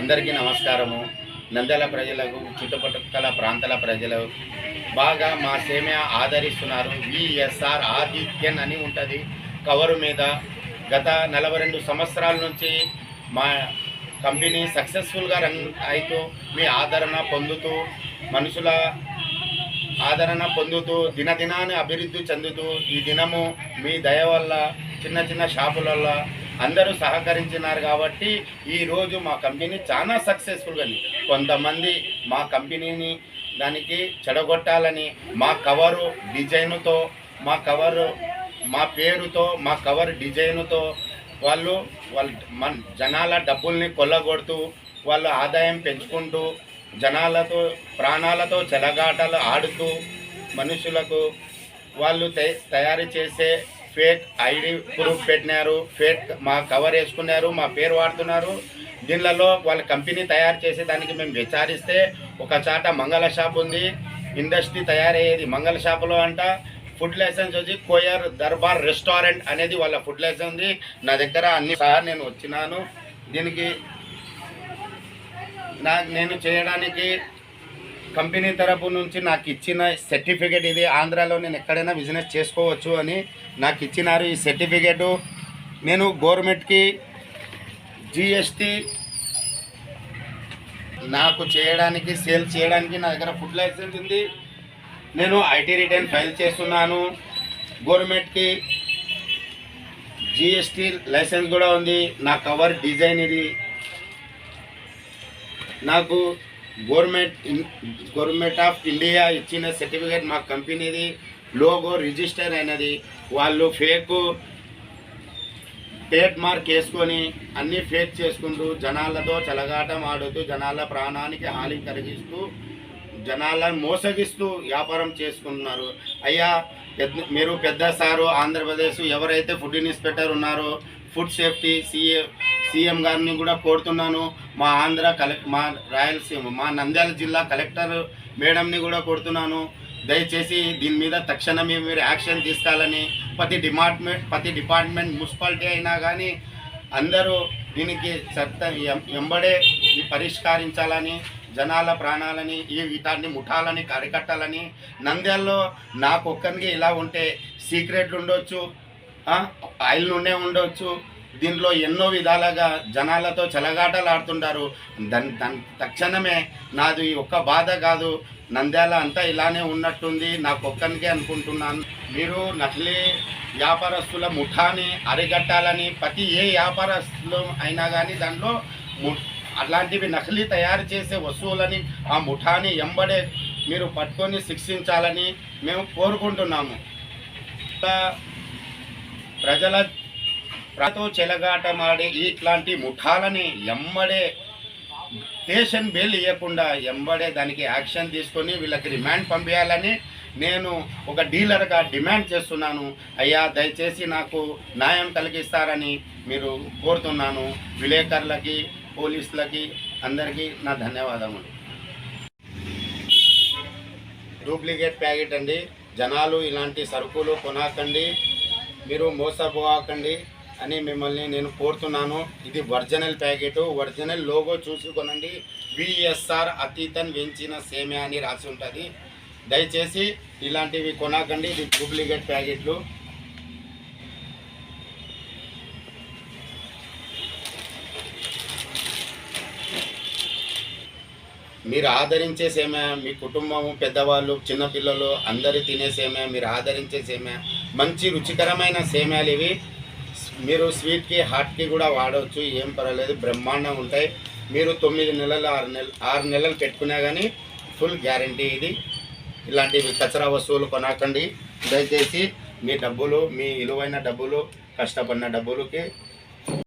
అందరికీ నమస్కారము. నంద్యాల ప్రజలకు చుట్టుపక్కల ప్రాంతాల ప్రజలు బాగా మా సేమ్య ఆదరిస్తున్నారు. విఎస్ఆర్ ఆదిత్యన్ అని ఉంటుంది. కవరు మీద గత నలభై రెండు సంవత్సరాల నుంచి మా కంపెనీ సక్సెస్ఫుల్గా రన్ అవుతూ మీ ఆదరణ పొందుతూ మనుషుల ఆదరణ పొందుతూ దినదినాన్ని అభివృద్ధి చెందుతూ ఈ దినము మీ దయ వల్ల చిన్న చిన్న షాపులలో అందరూ సహకరించినారు కాబట్టి ఈరోజు మా కంపెనీ చాలా సక్సెస్ఫుల్గా ఉంది. కొంతమంది మా కంపెనీని దానికి చెడగొట్టాలని మా కవరు డిజైనుతో మా కవరు మా పేరుతో మా కవర్ డిజైనుతో వాళ్ళు వాళ్ళ మన జనాల డబ్బుల్ని కొల్లగొడుతూ వాళ్ళ ఆదాయం పెంచుకుంటూ జనాలతో ప్రాణాలతో చెలగాటలు ఆడుతూ మనుషులకు వాళ్ళు తయ- తయారు చేసే ఫేక్ ఐడి ప్రూఫ్ పెట్టినారు ఫేక్ మా కవర్ వేసుకున్నారు మా పేరు వాడుతున్నారు. దీనిలలో వాళ్ళ కంపెనీ తయారు చేసే దానికి మేము విచారిస్తే ఒక చాట మంగళ షాప్ ఉంది ఇండస్ట్రీ తయారయ్యేది మంగళ షాపులో అంట. ఫుడ్ లైసెన్స్ వచ్చి కోయర్ దర్బార్ రెస్టారెంట్ అనేది వాళ్ళ ఫుడ్ లైసెన్స్ ఉంది. నా దగ్గర అన్ని సహా నేను వచ్చినాను. దీనికి నా నేను చేయడానికి కంపెనీ తరపు నుంచి నాకు ఇచ్చిన సర్టిఫికేట్ ఇది. ఆంధ్రాలో నేను ఎక్కడైనా బిజినెస్ చేసుకోవచ్చు అని నాకు ఇచ్చినారు ఈ సర్టిఫికేటు. నేను గవర్నమెంట్కి జిఎస్టీ నాకు చేయడానికి సేల్ చేయడానికి నా దగ్గర ఫుడ్ లైసెన్స్ ఉంది. నేను ఐటీ రిటర్న్ ఫైల్ చేస్తున్నాను. గవర్నమెంట్కి జిఎస్టీ లైసెన్స్ కూడా ఉంది. నా కవర్ డిజైన్ ఇది. నాకు గవర్నమెంట్ గవర్నమెంట్ ఆఫ్ ఇండియా ఇచ్చిన సర్టిఫికేట్ మా కంపెనీది లోగో రిజిస్టర్ అయినది. వాళ్ళు ఫేక్ టేట్ మార్క్ వేసుకొని అన్నీ ఫేక్ చేసుకుంటూ జనాలతో చెలగాటం ఆడుతూ జనాల ప్రాణానికి హాని కలిగిస్తూ జనాలను మోసగిస్తూ వ్యాపారం చేసుకుంటున్నారు. అయ్యా పెద్ద మీరు పెద్ద సారు ఆంధ్రప్రదేశ్ ఎవరైతే ఫుడ్ ఇన్స్పెక్టర్ ఉన్నారో ఫుడ్ సేఫ్టీ సీఏ సీఎం గారిని కూడా కోరుతున్నాను. మా ఆంధ్ర కలెక్ట్ మా రాయలసీమ మా నంద్యాల జిల్లా కలెక్టర్ మేడంని కూడా కొడుతున్నాను దయచేసి దీని మీద తక్షణమే మీరు యాక్షన్ తీసుకోవాలని ప్రతి డిపార్ట్మెంట్ ప్రతి డిపార్ట్మెంట్ మున్సిపాలిటీ అయినా కానీ అందరూ దీనికి చట్ట ఎంబడే పరిష్కరించాలని జనాల ప్రాణాలని ఈ వీటాన్ని ముఠాలని కరికట్టాలని. నంద్యాలలో నాకు ఒక్కరికి ఇలా ఉంటే సీక్రెట్లు ఉండొచ్చు ఆయిల్ నుండే ఉండొచ్చు. దీంట్లో ఎన్నో విధాలుగా జనాలతో చెలగాటలు ఆడుతుంటారు దాని దాని తక్షణమే నాది ఈ ఒక్క బాధ కాదు. నంద్యాల అంతా ఇలానే ఉన్నట్టుంది. నాకు ఒక్కరికే అనుకుంటున్నాను. మీరు నకిలీ వ్యాపారస్తుల ముఠాని అరిగట్టాలని ప్రతి ఏ వ్యాపారస్తులు అయినా కానీ దాంట్లో ము- అట్లాంటివి నకిలీ తయారు చేసే వస్తువులని ఆ ముఠాని ఎంబడే మీరు పట్టుకొని శిక్షించాలని మేము కోరుకుంటున్నాము. ప్రజల ప్రతో చెలగాటమాడే ఇట్లాంటి ముఠాలని ఎమ్మడే స్టేషన్ బెయిల్ ఇవ్వకుండా ఎంబడే దానికి యాక్షన్ తీసుకొని వీళ్ళకి రిమాండ్ పంపించాలని నేను ఒక డీలర్గా డిమాండ్ చేస్తున్నాను. అయ్యా దయచేసి నాకు న్యాయం కలిగిస్తారని మీరు కోరుతున్నాను. విలేకరులకి పోలీసులకి అందరికీ నా ధన్యవాదములు. డూప్లికేట్ ప్యాకెట్ అండి. జనాలు ఇలాంటి సరుకులు కొనకండి. మీరు మోసపోకండి అని మిమ్మల్ని నేను కోరుతున్నాను. ఇది ఒరిజినల్ ప్యాకెట్ ఒరిజినల్ లోగో చూసుకోనండి విఎస్ఆర్ అతీతన్ వెంచిన సేమ్యా అని రాసి ఉంటుంది. దయచేసి ఇలాంటివి కొనకండి. ఇది డూప్లికేట్ ప్యాకెట్లు. మీరు ఆదరించే సేమే మీ కుటుంబము పెద్దవాళ్ళు చిన్నపిల్లలు అందరూ తినే సేమే మీరు ఆదరించే సేమే మంచి రుచికరమైన సేమ్యాలు ఇవి. మీరు స్వీట్కి హాట్కి కూడా వాడవచ్చు ఏం పర్వాలేదు బ్రహ్మాండంగా ఉంటాయి. మీరు తొమ్మిది నెలలు ఆరు నెలలు ఆరు నెలలు పెట్టుకున్నా కానీ ఫుల్ గ్యారంటీ ఇది. ఇలాంటివి కచరా వస్తువులు కొనకండి. దయచేసి మీ డబ్బులు మీ విలువైన డబ్బులు కష్టపడిన డబ్బులకి